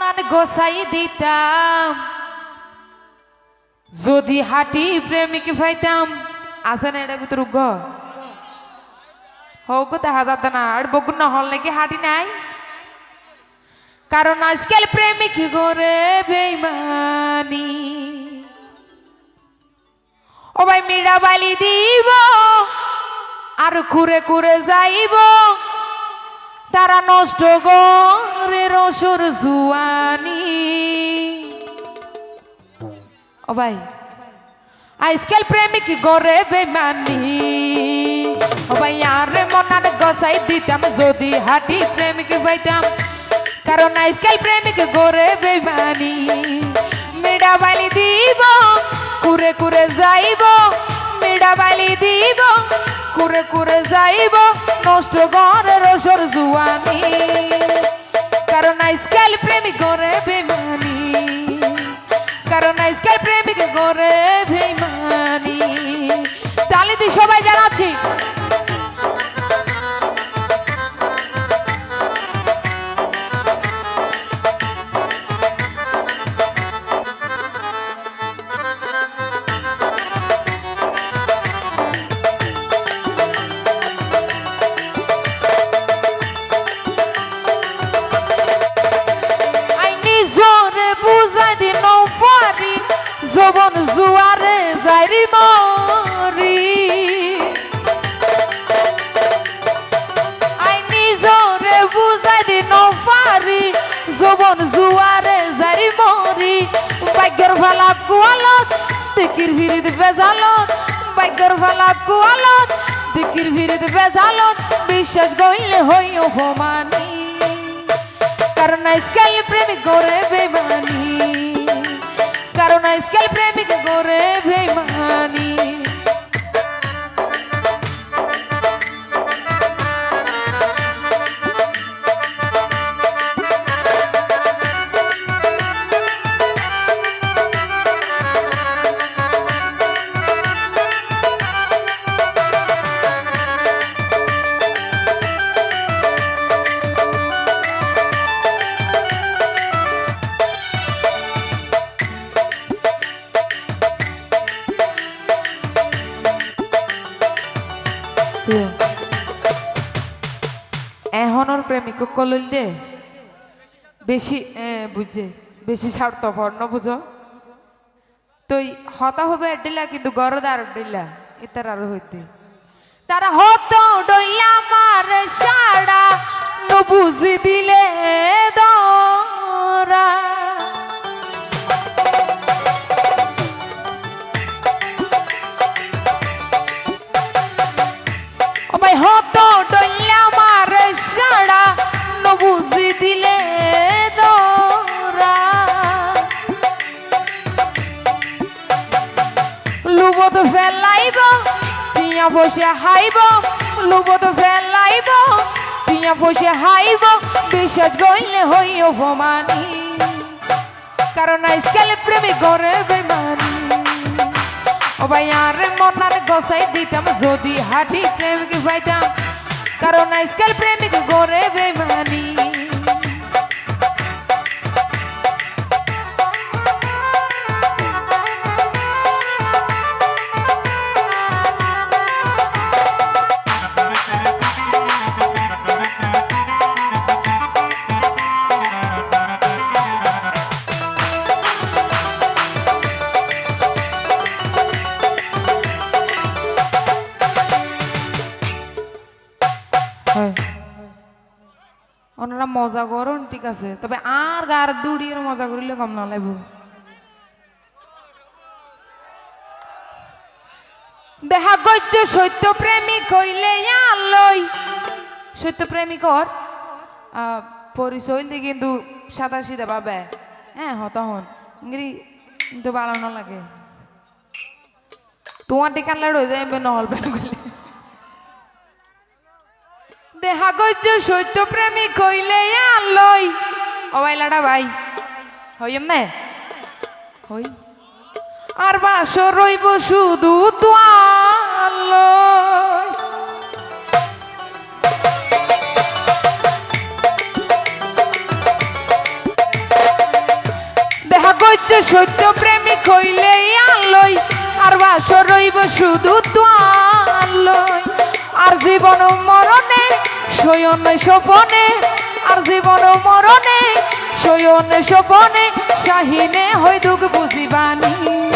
মনান গোসাই দিতাম। যদি হাঁটি প্রেমিক পাইতাম আছে না এটা ভিতর গ হোক দেখা যাতে না, আর না হল নাকি হাঁটি নাই? কারণ আজকাল প্রেমিক গোরে বেইমানি। ও ভাই মিড়া বালি দিব, আর কুরে কুরে যাইব। তারা নষ্ট করে রসুর জুয়ানি। ও ভাই আজকাল প্রেমিক গরে বেমানি। ও ভাই, আর মনার গসাই দিতাম, যদি হাঁটি প্রেমিক পাইতাম কারণ আজকাল প্রেমিক গরে বেমানি। মেডা বালি দিব, কুরে কুরে যাইব, মেডা বালি দিব কুরে কুরে যাইব নষ্ট ঘরের রসর জুয়ানি। জবন জুয়ারে যাইরি মরি। আই নিজরে বুঝাই দিন পারি জবন জুয়ারে যাইরি মরি। ভাগ্যের ভালা কুয়ালত তিকির ভিড়িত বেজালত। ভাগ্যের ভালা কুয়ালত তিকির ভিড়িত বেজালত। বিশ্বাস গইলে হই অপমানী, কারণ আজকাল প্রেমিক করে বেমানি। প্রেমিক কলল দে বেশি বুঝে, বেশি স্বার্থপর ন বুঝো? তুই হতা হবে ডিলা কিন্তু গরদার ডিলা ইতার আর হইতে। তারা হত ডইলা বসে হাইব, লুবত ফেলাইব, টিয়া বসে হাইব, বিশ্বাস গইলে হই অপমানি। কারণ আজকাল প্রেমী করে বেমানি। ও ভাই, আর মনার গসাই দিতাম, যদি হাঁটি প্রেমিক পাইতাম। কারণ আজকাল প্রেমিক গড়ে বেমানি। ওনারা মজা করুন ঠিক আছে। তবে আর গার দুড়িয়ে মজা করিলে কম না লাগবো দেখা গজ্য সত্য প্রেমিক হইলে আলোই। সত্য প্রেমিক ওর আহ, পরিচয় দিয়ে কিন্তু সাদা সিধা পাবে হ্যাঁ হত হন ইংরি কিন্তু বাড়ানো লাগে। তোমার টিকান লাড় হয়ে যায় নহল করলে দেখা গজ্য সত্য প্রেমিক হইলে আলোই। ও ভাই, লাডা ভাই হই এমনে হই। আর বাস রইব শুধু তোয়ালয় কিন্তু সত্য প্রেমিক হইলেই আলোই। আর বাসর রইব শুধু তোয়ালই। আর জীবন মরণে শয়ন স্বপনে, আর জীবন মরণে। শয়ন স্বপনে, শাহিনে হই দুঃখ বুঝিবানি।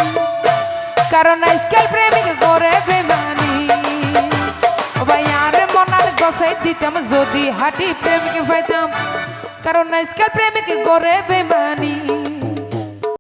কারণ আজকাল প্রেমিক করে বেমানি। ভাই, আর মনার গসাই দিতাম, যদি হাঁটি প্রেমিক পাইতাম। কারণ আজকাল প্রেমিক করে বেমানি।